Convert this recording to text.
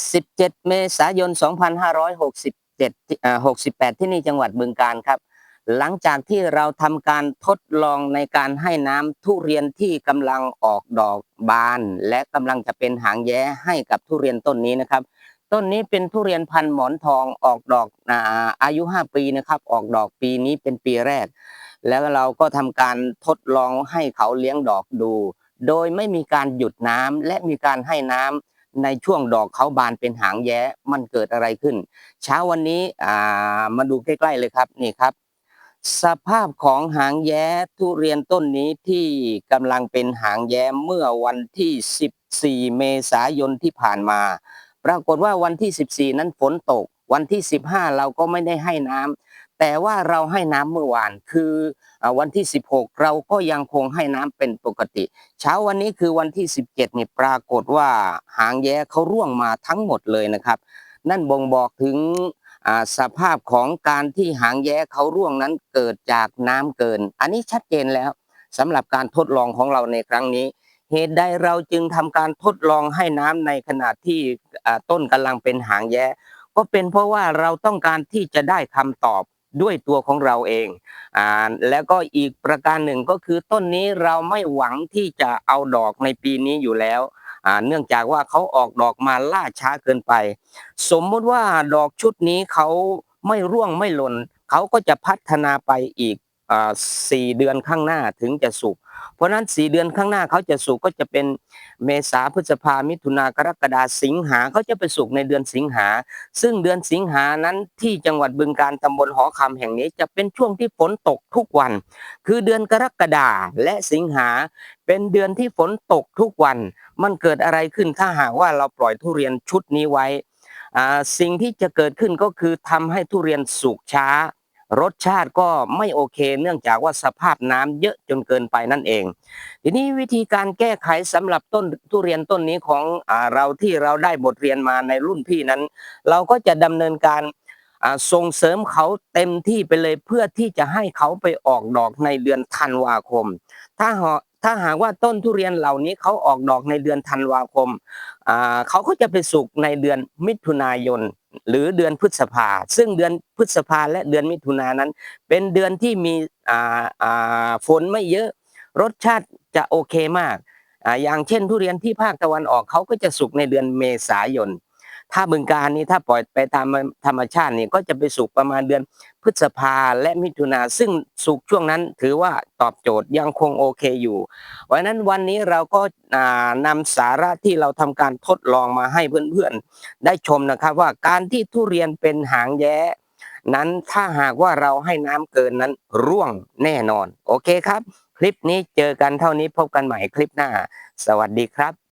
17 เมษายน 2567เอ่อ68 ที่นี่จังหวัดบึงกาฬครับ หลังจากที่เราทำการทดลองในการให้น้ำทุเรียนที่กำลังออกดอกบาน และกำลังจะเป็นหางแย้ให้กับทุเรียนต้นนี้นะครับ ต้นนี้เป็นทุเรียนพันธุ์หมอนทองออกดอกอาอายุ 5 ปีนะครับ ออกดอกปีนี้เป็นปีแรก แล้วเราก็ทำการทดลองให้เขาเลี้ยงดอกดู โดยไม่มีการหยุดน้ำและมีการให้น้ำ ในช่วงดอกเขาบานเป็นหางแย้มันเกิดอะไรขึ้น เช้าวันนี้มาดูใกล้ๆเลยครับนี่ครับ สภาพของหางแย้ทุเรียนต้นนี้ที่กำลังเป็นหางแย้เมื่อวันที่ 14 เมษายนที่ผ่านมา ปรากฏว่าวันที่ 14 นั้นฝนตก วันที่ 15 เราก็ไม่ได้ให้น้ำ แต่ว่าเราให้น้ำเมื่อวานคือวันที่ 16 เราก็ยังคงให้น้ำเป็นปกติ เช้าวันนี้คือวันที่ 17นี่ปรากฏว่าหางแย้เขาร่วงมาทั้งหมดเลยนะครับ นั่นบ่งบอกถึงสภาพของการที่หางแย้เขาร่วงนั้นเกิดจากน้ำเกิน อันนี้ชัดเจนแล้วสำหรับการทดลองของเราในครั้งนี้ เหตุใดเราจึงทำการทดลองให้น้ำในขณะที่ต้นกำลังเป็นหางแย้ก็เป็นเพราะว่าเราต้องการที่จะได้คำตอบ ด้วยตัวของเราเองอ่าแล้วก็อีกประการหนึ่งก็คือต้นนี้เราไม่หวังที่จะเอาดอกในปีนี้อยู่แล้วอ่าเนื่องจากว่าเขาออกดอกมาล่าช้าเกินไป สมมุติว่าดอกชุดนี้เขาไม่ร่วงไม่หล่นเขาก็จะพัฒนาไปอีก สี่เดือนข้างหน้าถึงจะสุก เพราะฉะนั้นสี่เดือนข้างหน้าเขาจะสุกก็จะเป็นเมษาพฤษภามิถุนากรกฎาสิงหาเขาจะไปสุกในเดือนสิงหา ซึ่งเดือนสิงหานั้นที่จังหวัดบึงการตำบลหอคำแห่งนี้จะเป็นช่วงที่ฝนตกทุกวัน คือเดือนกรกฎาและสิงหาเป็นเดือนที่ฝนตกทุกวัน มันเกิดอะไรขึ้นถ้าหากว่าเราปล่อยทุเรียนชุดนี้ไว้ สิ่งที่จะเกิดขึ้นก็คือทำให้ทุเรียนสุกช้า รสชาติก็ไม่โอเค เนื่องจากว่าสภาพน้ำเยอะจนเกินไปนั่นเอง ทีนี้วิธีการแก้ไขสำหรับต้นทุเรียนต้นนี้ของอเราที่เราได้บทเรียนมาในรุ่นพี่นั้น เราก็จะดำเนินการส่งเสริมเขาเต็มที่ไปเลยเพื่อที่จะให้เขาไปออกดอกในเดือนธันวาคม ถ้าหาถ้าหากว่าต้นทุเรียนเหล่านี้เขาออกดอกในเดือนธันวาคม เขาก็จะไปสุกในเดือนมิถุนายน หรือเดือนพฤษภา ซึ่งเดือนพฤษภาและเดือนมิถุนายนนั้น เป็นเดือนที่มีฝนไม่เยอะ รสชาติจะโอเคมากอ่าอย่างเช่นทุเรียนที่ภาคตะวันออกเขาก็จะสุกในเดือนเมษายน ถ้าบึงการนี้ถ้าปล่อยไปตามธรรมชาตินี่ก็จะไปสุกประมาณเดือนพฤษภาและมิถุนาซึ่งสุกช่วงนั้นถือว่าตอบโจทย์ยังคงโอเคอยู่เพราะนั้นวันนี้เราก็อ่านำสาระที่เราทำการทดลองมาให้เพื่อนๆ ได้ชมนะครับว่าการที่ทุเรียนเป็นหางแย้นั้นถ้าหากว่าเราให้น้ำเกินนั้นร่วงแน่นอน โอเคครับ คลิปนี้เจอกันเท่านี้พบกันใหม่คลิปหน้า สวัสดีครับ